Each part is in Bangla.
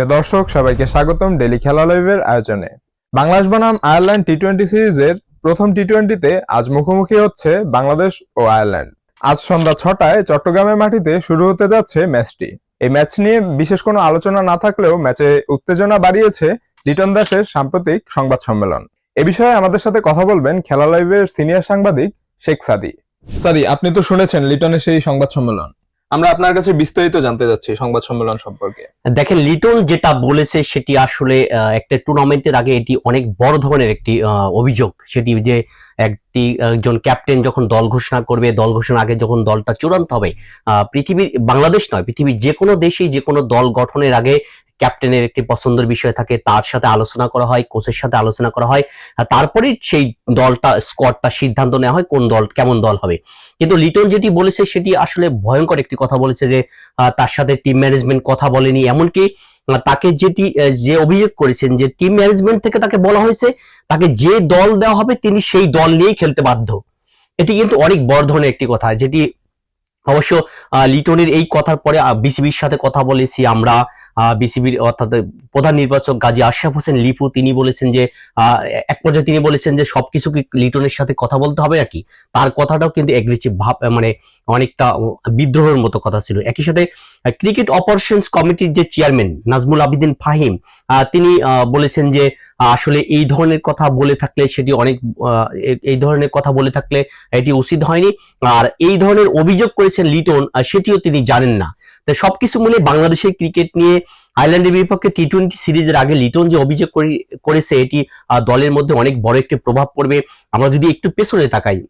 প্রিয় দর্শক, সবাইকে স্বাগতম ডেলি খেলা লাইভের আয়োজনে। বাংলাদেশ বনাম আয়ারল্যান্ড টি টোয়েন্টি সিরিজের প্রথম টি টোয়েন্টিতে আজ মুখোমুখি হচ্ছে বাংলাদেশ ও আয়ারল্যান্ড। আজ সন্ধ্যা ছটায় চট্টগ্রামের মাটিতে শুরু হতে যাচ্ছে ম্যাচটি। এই ম্যাচ নিয়ে বিশেষ কোনো আলোচনা না থাকলেও ম্যাচে উত্তেজনা বাড়িয়েছে লিটন দাসের সাম্প্রতিক সংবাদ সম্মেলন। এ বিষয়ে আমাদের সাথে কথা বলবেন খেলা লাইভের সিনিয়র সাংবাদিক শেখ সাদি। সাদি, আপনি তো শুনেছেন লিটনের সেই সংবাদ সম্মেলন। আমরা আপনার কাছে বিস্তারিত জানতে যাচ্ছি সংবাদ সম্মেলন সম্পর্কে। দেখেন, লিটল যেটা বলেছে সেটি আসলে একটা টুর্নামেন্টের আগে এটি অনেক বড় ধরনের একটি অভিযোগ। সেটি যে একটি, একজন ক্যাপ্টেন যখন দল ঘোষণা করবে, দল ঘোষণার আগে যখন দলটা চূড়ান্ত হবে পৃথিবীর, বাংলাদেশ নয়, পৃথিবীর যে কোনো দেশেই যে কোনো দল গঠনের আগে ক্যাপ্টেনের একটি পছন্দের বিষয় থাকে, তার সাথে আলোচনা করা হয়, কোচের সাথে আলোচনা করা হয়, আর তারপরেই সেই দলটা স্কোয়াডটা সিদ্ধান্ত নেওয়া হয় কোন দল, কেমন দল হবে। কিন্তু লিটন যেটি বলেছে সেটি আসলে ভয়ঙ্কর একটি কথা বলেছে যে তার সাথে টিম ম্যানেজমেন্ট কথা বলেনি, এমনকি তাকে যেটি যে অভিযোগ করেছেন যে টিম ম্যানেজমেন্ট থেকে তাকে বলা হয়েছে, তাকে যে দল দেওয়া হবে তিনি সেই দল নিয়েই খেলতে বাধ্য। এটি কিন্তু অনেক বড় ধরনের একটি কথা, যেটি অবশ্য লিটনের এই কথার পরে বিসিবির সাথে কথা বলেছি আমরা বিসিবির অর্থাৎ প্রধান নির্বাচক গাজী আশরাফ হোসেন লিপু, তিনি বলেছেন যে এক পর্যায়ে তিনি বলেছেন যে সবকিছু কি লিটনের সাথে কথা বলতে হবে নাকি? তার কথাটাও কিন্তু এগ্রেসিভ ভাব মানে অনেকটা বিদ্রোহের মতো কথা ছিল। একই সাথে ক্রিকেট অপারেশনস কমিটির যে চেয়ারম্যান নাজমুল আবিদিন ফাহিম তিনি বলেছেন যে, আসলে এই ধরনের কথা বলে থাকলে সেটি অনেক এই ধরনের কথা বলে থাকলে এটি উচিত হয়নি। আর এই ধরনের অভিযোগ করেছেন লিটন সেটিও তিনি জানেন না। সবকিছু মিলে বাংলাদেশের ক্রিকেট নিয়ে আয়ারল্যান্ডের বিপক্ষে টি টোয়েন্টি সিরিজের আগে লিটন যে অভিযোগ করেছে এটি দলের মধ্যে অনেক বড় একটি প্রভাব পড়বে। আমরা যদি একটু পেছনে তাকাই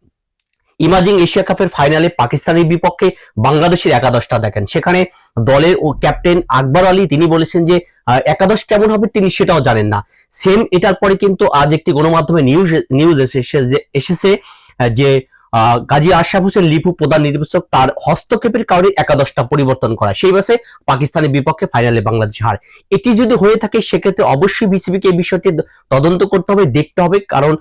ইমাজিং এশিয়া কাপের ফাইনালে পাকিস্তানের বিপক্ষে বাংলাদেশের একাদশটা দেখেন। সেখানে দলের ও ক্যাপ্টেন আকবর আলী তিনি বলেছেন যে একাদশ কেমন হবে তিনি সেটাও জানেন না। সেম এটার পরে কিন্তু আজ একটি গণমাধ্যমে নিউজ নিউজ এসেছে যে- এসেছে যে আহ, গাজী আশরাফ হোসেন লিপু প্রধান নির্বাচক, তার হস্তক্ষেপের কারণে একাদশটা পরিবর্তন করা সেই মাসে পাকিস্তানের বিপক্ষে ফাইনালে বাংলাদেশ হার। এটি যদি হয়ে থাকে, সেক্ষেত্রে অবশ্যই বিসিবিকে এই বিষয়টি তদন্ত করতে হবে, দেখতে হবে, কারণ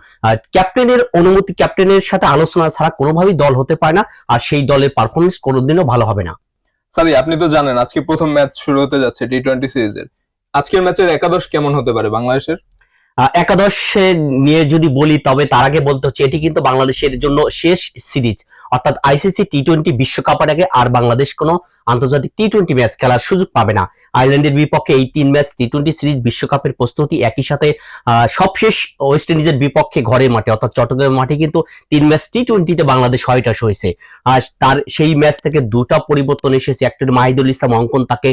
ক্যাপ্টেনের অনুমতি, ক্যাপ্টেনের সাথে আলোচনা ছাড়া কোনোভাবেই দল হতে পারে না, আর সেই দলের পারফরমেন্স কোনোদিনও ভালো হবে না। সাদি আপনি তো জানেন, আজকে প্রথম ম্যাচ শুরু হতে যাচ্ছে টি টোয়েন্টি সিরিজের আজকের ম্যাচের একাদশ কেমন হতে পারে বাংলাদেশের? একাদশে নিয়ে যদি বলি, তবে তার আগে বলতে হচ্ছে, এটি কিন্তু বাংলাদেশের জন্য শেষ সিরিজ। অর্থাৎ আইসিসি টি টোয়েন্টি বিশ্বকাপের আগে আর বাংলাদেশ কোনো আন্তর্জাতিক টি টোয়েন্টি ম্যাচ খেলার সুযোগ পাবে না। আয়ারল্যান্ডের বিপক্ষে এই তিন ম্যাচ টি টোয়েন্টি সিরিজ বিশ্বকাপের প্রস্তুতি একই সাথে সবশেষ ওয়েস্ট ইন্ডিজের বিপক্ষে ঘরের মাঠে, অর্থাৎ চট্টগ্রামের মাঠে কিন্তু তিন ম্যাচ টি টোয়েন্টিতে বাংলাদেশ ছয়টা হয়েছে আর তার সেই ম্যাচ থেকে দুটা পরিবর্তন এসেছে। একটা মাহিদুল ইসলাম অঙ্কন তাকে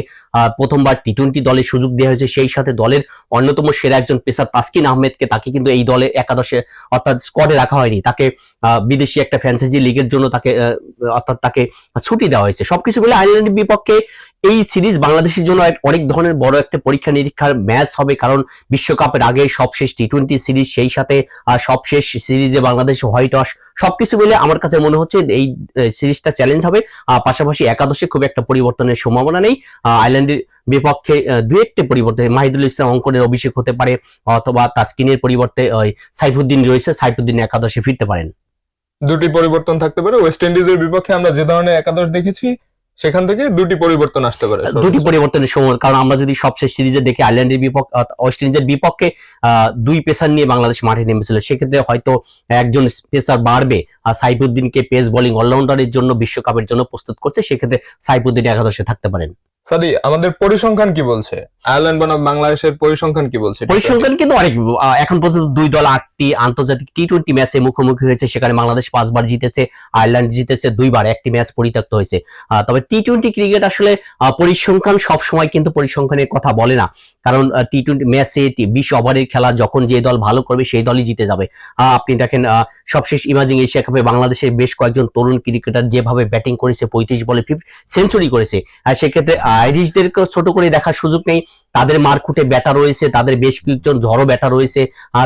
প্রথমবার টি টোয়েন্টি দলের সুযোগ দেওয়া হয়েছে। সেই সাথে দলের অন্যতম সেরা একজন পেসার তাসকিন আহমেদকে তাকে কিন্তু এই দলে একাদশে অর্থাৎ স্কোয়াডে রাখা হয়নি। তাকে বিদেশি একটা ফ্যান্টাসি লিগের জন্য তাকে অর্থাৎ তাকে ছুটি দেওয়া হয়েছে। সবকিছু মিলে আয়ারল্যান্ডের বিপক্ষে এই সিরিজ বাংলাদেশের জন্য অনেক ধরনের বড় একটা পরীক্ষা নিরীক্ষার ম্যাচ হবে কারণ বিশ্বকাপের আগে সবশেষ টি টোয়েন্টি সিরিজ সেই সাথে সবশেষ সিরিজে বাংলাদেশ হোয়াইট ওয়াশ সবকিছু মিলে আমার কাছে মনে হচ্ছে এই সিরিজটা চ্যালেঞ্জ হবে। পাশাপাশি একাদশে খুব একটা পরিবর্তনের সম্ভাবনা নেই। আহ, আয়ারল্যান্ডের বিপক্ষে দু একটি পরিবর্তন মাহিদুল ইসলাম অঙ্কনের অভিষেক হতে পারে অথবা তাসকিনের পরিবর্তে ওই সাইফুদ্দিন রয়েছে সাইফুদ্দিন একাদশে ফিরতে পারেন। দুটি পরিবর্তন থাকতে পারে। ওয়েস্ট ইন্ডিজের বিপক্ষে আমরা যে ধরনের একাদশ দেখেছি সেখান থেকে দুটি পরিবর্তন আসতে পারে দুটি পরিবর্তনের সময়, কারণ আমরা যদি সবশেষ সিরিজে দেখি আয়ারল্যান্ডের বিপক্ষে ওয়েস্ট ইন্ডিজের বিপক্ষে দুই পেসার নিয়ে বাংলাদেশ মাঠে নেমেছিল। সেক্ষেত্রে হয়তো একজন পেসার বাড়বে, আর সাইফুদ্দিনকে পেস বোলিং অলরাউন্ডারের জন্য বিশ্বকাপের জন্য প্রস্তুত করছে। সেক্ষেত্রে সাইফুদ্দিন একাদশে থাকতে পারেন। সাদি, আমাদের পরিসংখ্যান কি বলছে? আয়ারল্যান্ড বনাম বাংলাদেশের পরিসংখ্যান কি বলছে? পরিসংখ্যান কিন্তু অনেক এখন পর্যন্ত দুই দল আটটি আন্তর্জাতিক টি টোয়েন্টি ম্যাচে মুখোমুখি হয়েছে, সেখানে বাংলাদেশ পাঁচবার জিতেছে, আয়ারল্যান্ড জিতেছে দুইবার, একটি ম্যাচ পরিত্যক্ত হয়েছে। তবে টি টোয়েন্টি ক্রিকেট আসলে পরিসংখ্যান সবসময় কিন্তু পরিসংখ্যানের কথা বলে না। কারণ টি টোয়েন্টি ম্যাচে বিশ ওভারের খেলা যখন যে দল ভালো করবে সেই দলই জিতে যাবে। আপনি দেখেন সবশেষ ইমাজিং এশিয়া কাপে বাংলাদেশের বেশ কয়েকজন তরুণ ক্রিকেটার যেভাবে ব্যাটিং করেছে, পঁয়ত্রিশ বলে ফিফ সেঞ্চুরি করেছে। আর সেক্ষেত্রে আইরিশদেরকে ছোট করে দেখার সুযোগ নেই। তাদের মারকুটে ব্যাটার রয়েছে তাদের বেশ কিছুজন ঝড়ো ব্যাটার রয়েছে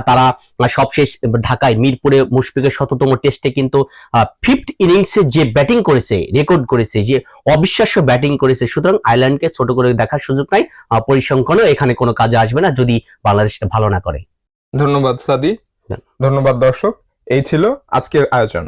তারা সবশেষ ঢাকায় মিরপুরে মুশফিকের শততম টেস্টে কিন্তু ফিফথ ইনিংসে যে ব্যাটিং করেছে রেকর্ড করেছে যে অবিশ্বাস্য ব্যাটিং করেছে সুতরাং আয়ারল্যান্ডকে ছোট করে দেখার সুযোগ নাই পরিসংখ্যানও এখানে কোনো কাজে আসবে না যদি বাংলাদেশ ভালো না করে ধন্যবাদ সাদি। ধন্যবাদ দর্শক এই ছিল আজকের আয়োজন